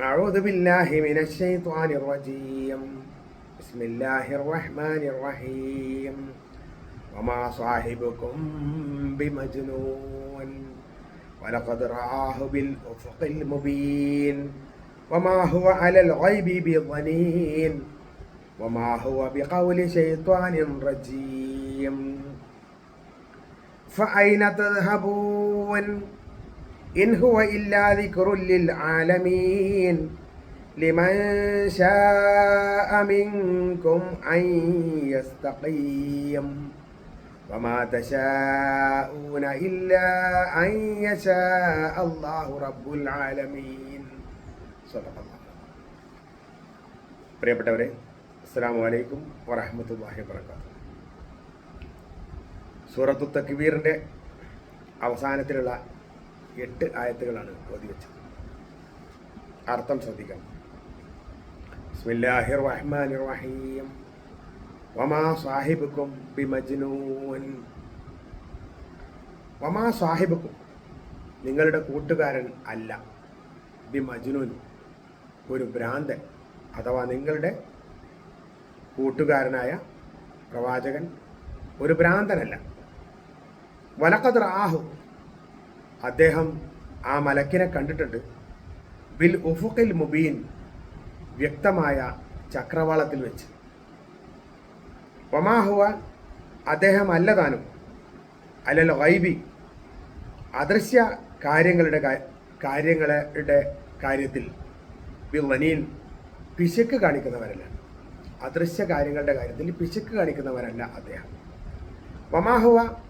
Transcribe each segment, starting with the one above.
أعوذ بالله من الشيطان الرجيم. بسم الله الرحمن الرحيم. وما صاحبكم بمجنون. ولقد رآه بالأفق المبين. وما هو على الغيب بضنين. وما هو بقول شيطان رجيم. فأين تذهبون؟ إن هو إلا ذكر للعالمين لمن شاء منكم أن يستقيم وما تشاءون إلا أن يشاء الله رب العالمين صدق الله പ്രിയപ്പെട്ടവരെ അസ്സാം വലൈക്കും വറഹമത്തല്ലാഹി വർക്കാത്തു സൂറത്തു തക്ബീറിൻ്റെ അവസാനത്തിലുള്ള എട്ട് ആയത്തുകളാണ് ഓതി വെച്ചത്. അർത്ഥം ശ്രദ്ധിക്കണം. ബിസ്മില്ലാഹിർ റഹ്മാനിർ റഹീം വമാ സാഹിബുക്കും ബിമജ്നൂൻ. വമാ സാഹിബുക്കും. നിങ്ങളുടെ കൂട്ടുകാരൻ അല്ല. ബിമജ്നൂൻ. ഒരു ഭ്രാന്തൻ അഥവാ നിങ്ങളുടെ കൂട്ടുകാരനായ പ്രവാചകൻ ഒരു ഭ്രാന്തനല്ല. വലക്കത് റാഹു അദ്ദേഹം ആ മലക്കിനെ കണ്ടിട്ടുണ്ട്. ബിൽ ഉഫുഖിൽ മുബീൻ വ്യക്തമായ ചക്രവാളത്തിൽ വെച്ച്. ഒമാഹുവ അദ്ദേഹം അല്ല താനും അല്ലല്ലോ വൈബി അദൃശ്യ കാര്യങ്ങളുടെ കാര്യങ്ങളുടെ കാര്യത്തിൽ ബില്ലനീൻ പിശക്ക് കാണിക്കുന്നവരല്ല. അദൃശ്യ കാര്യങ്ങളുടെ കാര്യത്തിൽ പിശക്ക് കാണിക്കുന്നവരല്ല അദ്ദേഹം. വമാഹുവ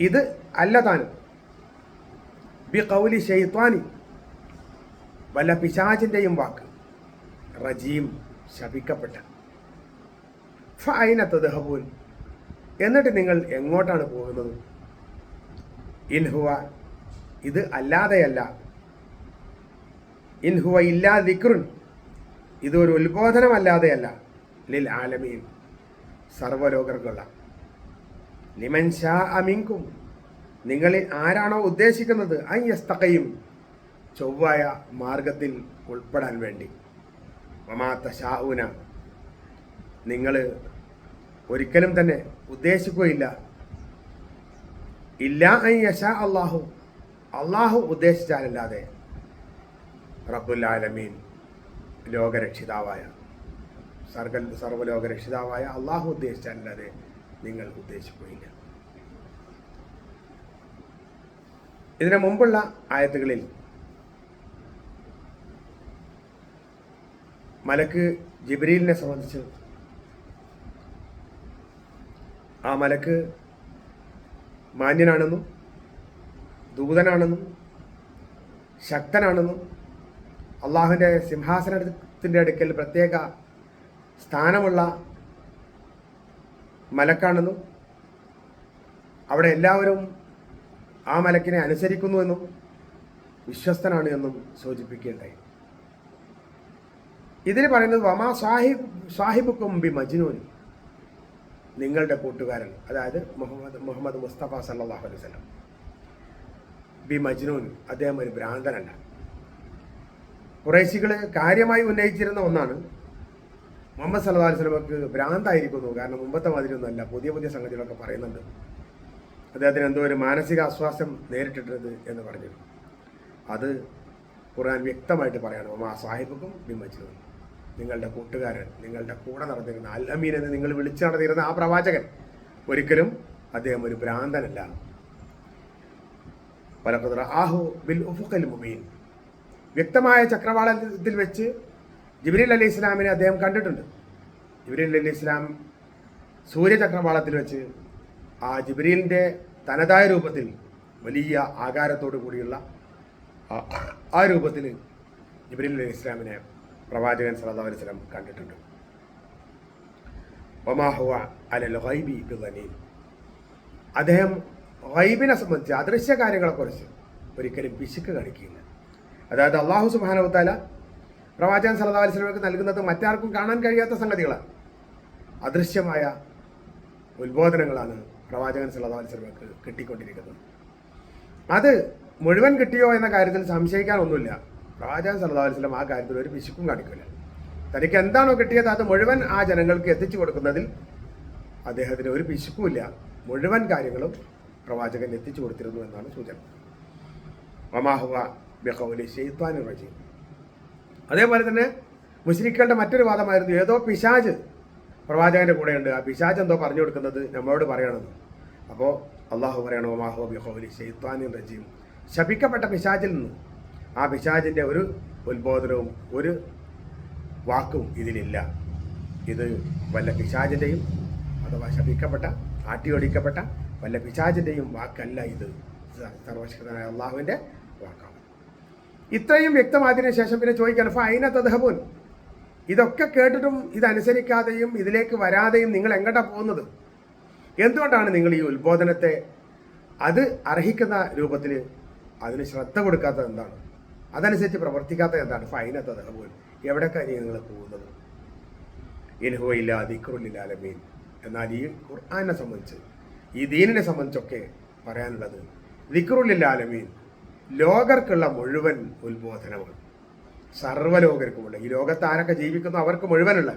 ഇത് അല്ല താനും. ബി കൗലി ഷെയ്ത്വാനി വല്ല പിശാചിന്റെയും വാക്ക്. റജീം ശപിക്കപ്പെട്ട. ഫൈനത്ത് ദഹബൂൻ എന്നിട്ട് നിങ്ങൾ എങ്ങോട്ടാണ് പോകുന്നത്? ഇൻഹുവ ഇത് അല്ലാതെയല്ല. ഇൻഹുവ ഇല്ലാ ദിക്റുൻ ഇതൊരു ഉത്ബോധനമല്ലാതെയല്ല. ലിൽ ആലമീൻ സർവലോകർക്കുള്ള ലിമൻ അമിങ്കും നിങ്ങളിൽ ആരാണോ ഉദ്ദേശിക്കുന്നത്? അയ്യസ്തകയും ചൊവ്വായ മാർഗത്തിൽ ഉൾപ്പെടാൻ വേണ്ടി. മമാത്ത ഷാഹുന നിങ്ങൾ ഒരിക്കലും തന്നെ ഉദ്ദേശിക്കുകയില്ല. ഇല്ല അയ്യഷ അള്ളാഹു അള്ളാഹു ഉദ്ദേശിച്ചാലല്ലാതെ റബ്ബുല്ലാലമീൻ ലോകരക്ഷിതാവായ സർഗ സർവലോകരക്ഷിതാവായ അള്ളാഹു ഉദ്ദേശിച്ചാലല്ലാതെ നിങ്ങൾ ഉദ്ദേശിക്കുകയില്ല. ഇതിനു മുമ്പുള്ള ആയത്തുകളിൽ മലക്ക് ജിബ്രീലിനെ സംബന്ധിച്ച് ആ മലക്ക് മാന്യനാണെന്നും ദൂതനാണെന്നും ശക്തനാണെന്നും അള്ളാഹുവിന്റെ സിംഹാസനത്തിന്റെ അടുക്കൽ പ്രത്യേക സ്ഥാനമുള്ള മലക്കാണെന്നും അവിടെ എല്ലാവരും ആ മലക്കിനെ അനുസരിക്കുന്നുവെന്നും വിശ്വസ്തനാണ് എന്നും സൂചിപ്പിക്കുകയുണ്ടായി ഇതിന് പറയുന്നത് വമാ സാഹിബ് സാഹിബ് കുംബി മജ്നൂൻ നിങ്ങളുടെ കൂട്ടുകാരൻ അതായത് മുഹമ്മദ് മുഹമ്മദ് മുസ്തഫ സല്ലാഹു അലൈഹി വസല്ലം. ബി മജ്നൂൻ അദ്ദേഹം ഒരു ഭ്രാന്തനല്ല. കുറേശികൾ കാര്യമായി ഉന്നയിച്ചിരുന്ന ഒന്നാണ് മുഹമ്മദ് സല്ലാ സ്വലമക്ക് ഭ്രാന്തായിരിക്കുന്നു. കാരണം മുമ്പത്തെ മാതിരിയൊന്നുമല്ല. പുതിയ പുതിയ സംഗതികളൊക്കെ പറയുന്നുണ്ട്. അദ്ദേഹത്തിന് എന്തോ ഒരു മാനസിക ആശ്വാസം നേരിട്ടിട്ടുണ്ട് എന്ന് പറഞ്ഞു. അത് ഖുർആൻ വ്യക്തമായിട്ട് പറയണം. ആ സാഹിബുക്കും ബിമജ്നൂൻ. നിങ്ങളുടെ കൂട്ടുകാരൻ നിങ്ങളുടെ കൂടെ നടന്നിരുന്ന അൽ അമീൻ എന്ന് നിങ്ങൾ വിളിച്ചു നടന്നിരുന്ന ആ പ്രവാചകൻ ഒരിക്കലും അദ്ദേഹം ഒരു ഭ്രാന്തനല്ല. പലക്കത്ര ആഹു ബിൽ ഉഫുഖൽ മുബീൻ. വ്യക്തമായ ചക്രവാളത്തിൽ വെച്ച് ജിബ്രീൽ അലി ഇസ്ലാമിനെ അദ്ദേഹം കണ്ടിട്ടുണ്ട്. ജിബ്രീൽ അലി ഇസ്ലാം സൂര്യചക്രവാളത്തിൽ വെച്ച് ആ ജിബ്രീലിന്റെ തനതായ രൂപത്തിൽ വലിയ ആകാരത്തോടു കൂടിയുള്ള ആ- രൂപത്തിൽ ജിബ്രീൽ അലി ഇസ്ലാമിനെ പ്രവാചകൻ സല്ലല്ലാഹു അലൈഹി വസല്ലം കണ്ടിട്ടുണ്ട്. ഒമാഹുവ അലൽ അദ്ദേഹം ഗൈബിനെ സംബന്ധിച്ച് അദൃശ്യ കാര്യങ്ങളെക്കുറിച്ച് ഒരിക്കലും പിശുക്ക് കാണിക്കുകയില്ല. അതായത് അള്ളാഹു സുബാനവത്താല പ്രവാചകൻ സല്ലല്ലാഹു അലൈഹി വസല്ലമക്ക് നൽകുന്നത് മറ്റാർക്കും കാണാൻ കഴിയാത്ത സംഗതികളാണ്. അദൃശ്യമായ ഉത്ബോധനങ്ങളാണ് പ്രവാചകൻ സല്ലല്ലാഹു അലൈഹി വസല്ലമക്ക് കിട്ടിക്കൊണ്ടിരിക്കുന്നത്. അത് മുഴുവൻ കിട്ടിയോ എന്ന കാര്യത്തിൽ സംശയിക്കാനൊന്നുമില്ല. പ്രവാചകൻ അലൈഹി വസല്ലം ആ കാര്യത്തിൽ ഒരു പിശുക്കും കാണിക്കില്ല തനിക്ക് എന്താണോ കിട്ടിയത് അത് മുഴുവൻ ആ ജനങ്ങൾക്ക് എത്തിച്ചു കൊടുക്കുന്നതിൽ അദ്ദേഹത്തിന് ഒരു പിശുക്കുമില്ല. മുഴുവൻ കാര്യങ്ങളും പ്രവാചകൻ എത്തിച്ചു കൊടുത്തിരുന്നു എന്നാണ് സൂചന. വമാഹുവ ബിഖൗലി ഷെയ്ത്താനി റജീം. അതേപോലെ തന്നെ മുസ്ലിക്കളുടെ മറ്റൊരു വാദമായിരുന്നു ഏതോ പിശാജ് പ്രവാചകന്റെ കൂടെയുണ്ട്. ആ പിശാജ് എന്തോ പറഞ്ഞു കൊടുക്കുന്നത് നമ്മളോട് പറയണമെന്ന് അപ്പോൾ അള്ളാഹു പറയണോ ബിഖൗലി ഷെയ്ത്താനി റജീം. ശപിക്കപ്പെട്ട പിശാജിൽ നിന്നും ആ പിശാജിന്റെ ഒരു ഉത്ബോധനവും ഒരു വാക്കും ഇതിലില്ല. ഇത് വല്ല പിശാജിന്റെയും അഥവാ ശപിക്കപ്പെട്ട ആട്ടിയൊടിക്കപ്പെട്ട വല്ല പിശാജിന്റെയും വാക്കല്ല ഇത്. സർവശക്തനായ അള്ളാഹുവിന്റെ വാക്കാണ്. ഇത്രയും വ്യക്തമായതിനു ശേഷം പിന്നെ ചോദിക്കാൻ ഫൈന തദ്ഹബുൻ? ഇതൊക്കെ കേട്ടിട്ടും ഇതനുസരിക്കാതെയും ഇതിലേക്ക് വരാതെയും നിങ്ങൾ എങ്ങോട്ടാണ് പോകുന്നത്? എന്തുകൊണ്ടാണ് നിങ്ങൾ ഈ ഉത്ബോധനത്തെ അത് അർഹിക്കുന്ന രൂപത്തിൽ അതിന് ശ്രദ്ധ കൊടുക്കാത്തത് എന്താണ്? അതനുസരിച്ച് പ്രവർത്തിക്കാത്തത് എന്താണ്? ഫൈന തദ്ഹബുൻ. എവിടേക്കാണ് നിങ്ങൾ പോകുന്നത്? ഇൻഹുവയില്ല ദിക്റുല്ലാലമീൻ എന്നാൽ ഈ ഖുർആാനെ സംബന്ധിച്ച് ഈ ദീനിനെ സംബന്ധിച്ചൊക്കെ പറയാനുള്ളത് ദിക്റുല്ലാലമീൻ ലോകർക്കുള്ള മുഴുവൻ ഉത്ബോധനമാണ് സർവലോകർക്കുമുള്ള. ഈ ലോകത്ത് ആരൊക്കെ ജീവിക്കുന്നു അവർക്ക് മുഴുവനുള്ള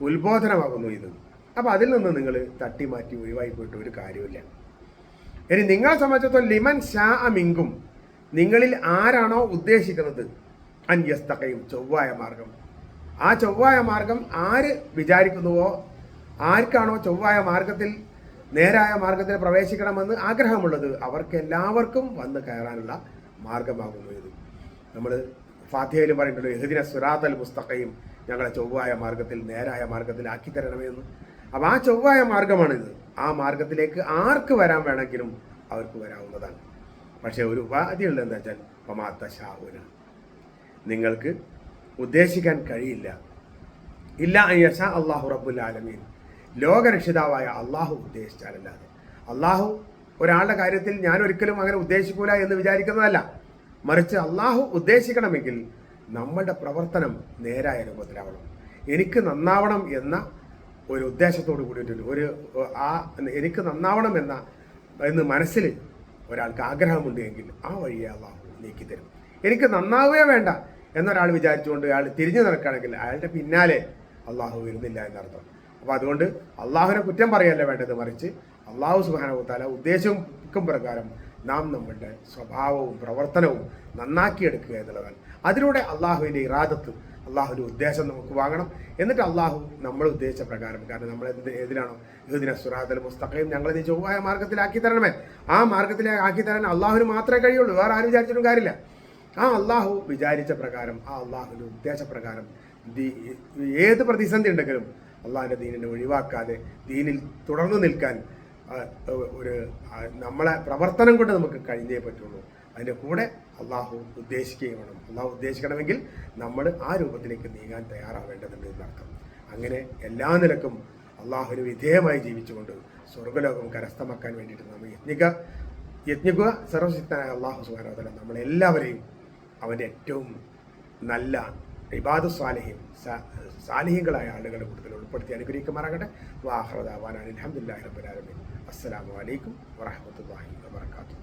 ഉത്ബോധനമാകുന്നു ഇത്. അപ്പോൾ അതിൽ നിന്ന് നിങ്ങൾ തട്ടി മാറ്റി ഒഴിവായി പോയിട്ട് ഒരു കാര്യമില്ല ഇനി നിങ്ങളെ സംബന്ധിച്ചിടത്തോളം ലിമൻ ഷാ അമിങ്കും നിങ്ങളിൽ ആരാണോ ഉദ്ദേശിക്കുന്നത്? അന്യസ്തകയും ചൊവ്വായ മാർഗം. ആ ചൊവ്വായ മാർഗം ആര് വിചാരിക്കുന്നുവോ? ആർക്കാണോ ചൊവ്വായ മാർഗത്തിൽ നേരായ മാർഗത്തിൽ പ്രവേശിക്കണമെന്ന് ആഗ്രഹമുള്ളത് അവർക്ക് എല്ലാവർക്കും വന്ന് കയറാനുള്ള മാർഗമാകുന്നു ഇത്. നമ്മൾ ഫാത്തിഹയിൽ പറയുന്നുണ്ട് എഹദിന സുറാത്തൽ മുസ്തഖയും ഞങ്ങളെ ചൊവ്വായ മാർഗത്തിൽ നേരായ മാർഗത്തിൽ ആക്കി തരണമെന്ന്. അപ്പം ആ ചൊവ്വായ മാർഗമാണിത്. ആ മാർഗത്തിലേക്ക് ആർക്ക് വരാൻ വേണമെങ്കിലും അവർക്ക് വരാവുന്നതാണ്. പക്ഷേ ഒരു ഉപാധിയുള്ളത് എന്താ വെച്ചാൽ പമാത്ത ശാഹുന നിങ്ങൾക്ക് ഉദ്ദേശിക്കാൻ കഴിയില്ല. ഇല്ല യശ അള്ളാഹു റബ്ബുൽ ആലമീൻ. ലോകരക്ഷിതാവായ അള്ളാഹു ഉദ്ദേശിച്ചാലല്ലാതെ. അള്ളാഹു ഒരാളുടെ കാര്യത്തിൽ ഞാൻ ഒരിക്കലും അങ്ങനെ ഉദ്ദേശിക്കൂല എന്ന് വിചാരിക്കുന്നതല്ല. മറിച്ച് അള്ളാഹു ഉദ്ദേശിക്കണമെങ്കിൽ നമ്മളുടെ പ്രവർത്തനം നേരായ രൂപത്തിലാവണം. എനിക്ക് നന്നാവണം എന്ന ഒരു ഉദ്ദേശത്തോട് കൂടിയിട്ടുണ്ട് ഒരു ആ എനിക്ക് നന്നാവണം എന്ന എന്ന് മനസ്സിൽ ഒരാൾക്ക് ആഗ്രഹമുണ്ട് എങ്കിൽ ആ വഴിയെ അള്ളാഹു നീക്കിത്തരും എനിക്ക് നന്നാവുകയോ വേണ്ട എന്നൊരാൾ വിചാരിച്ചുകൊണ്ട് അയാൾ തിരിഞ്ഞു നടക്കുകയാണെങ്കിൽ അയാളുടെ പിന്നാലെ അള്ളാഹു വരുന്നില്ല എന്നർത്ഥം. അപ്പോൾ അതുകൊണ്ട് അള്ളാഹുവിനെ കുറ്റം പറയല്ല വേണ്ടത് മറിച്ച് അള്ളാഹു സുബാനവുത്താല ഉദ്ദേശവും പ്രകാരം നാം നമ്മളുടെ സ്വഭാവവും പ്രവർത്തനവും നന്നാക്കിയെടുക്കുക എന്നുള്ളതാണ്. അതിലൂടെ അള്ളാഹുവിന്റെ ഇറാദത്ത് അള്ളാഹുവിന്റെ ഉദ്ദേശം നമുക്ക് വാങ്ങണം. എന്നിട്ട് അള്ളാഹു നമ്മൾ ഉദ്ദേശിച്ച പ്രകാരം കാരണം നമ്മൾ എന്ത് ഏതിനാണോ ഇതിനെ സുറാദൽ മുസ്തഖയും ഞങ്ങൾ നീ ചൊവ്വായ മാർഗത്തിലാക്കി തരണമേ. ആ മാർഗത്തിലേക്ക് തരാൻ അള്ളാഹുവിന് മാത്രമേ കഴിയുള്ളൂ വേറെ ആരും വിചാരിച്ചിട്ടും കാര്യമില്ല. ആ അള്ളാഹു വിചാരിച്ച പ്രകാരം ആ അള്ളാഹുവിന്റെ ഉദ്ദേശപ്രകാരം ഏത് പ്രതിസന്ധി ഉണ്ടെങ്കിലും അള്ളാഹിന്റെ ദീനിനെ ഒഴിവാക്കാതെ ദീനിൽ തുടർന്ന് നിൽക്കാൻ ഒരു നമ്മളെ പ്രവർത്തനം കൊണ്ട് നമുക്ക് കഴിഞ്ഞേ പറ്റുള്ളൂ. അതിന്റെ കൂടെ അള്ളാഹു ഉദ്ദേശിക്കുകയും വേണം. അള്ളാഹു ഉദ്ദേശിക്കണമെങ്കിൽ നമ്മൾ ആ രൂപത്തിലേക്ക് നീങ്ങാൻ തയ്യാറാവേണ്ടതുണ്ട് എന്നർത്ഥം. അങ്ങനെ എല്ലാ നിലക്കും അള്ളാഹുവിന് വിധേയമായി ജീവിച്ചുകൊണ്ട് സ്വർഗലോകം കരസ്ഥമാക്കാൻ വേണ്ടിയിട്ട് നമ്മൾ യജ്ഞിക യജ്ഞിക്കുക സർവശക്തനായ അള്ളാഹു സുഹാനോദല നമ്മളെല്ലാവരെയും അവന്റെ ഏറ്റവും നല്ല ഇബാദു സാലിഹ്യം സാലിഹ്യങ്ങളായ ആളുകളുടെ കൂട്ടത്തിൽ ഉൾപ്പെടുത്തി അനുഗ്രഹിക്കുമാറാകട്ടെ. വാഹ്റദാവാൻ അലഹമുല്ലാ റബ്ബുലാലമീൻ അസ്സലാമു അലൈക്കും വറഹമത്തല്ലാഹി വബർക്കാത്തു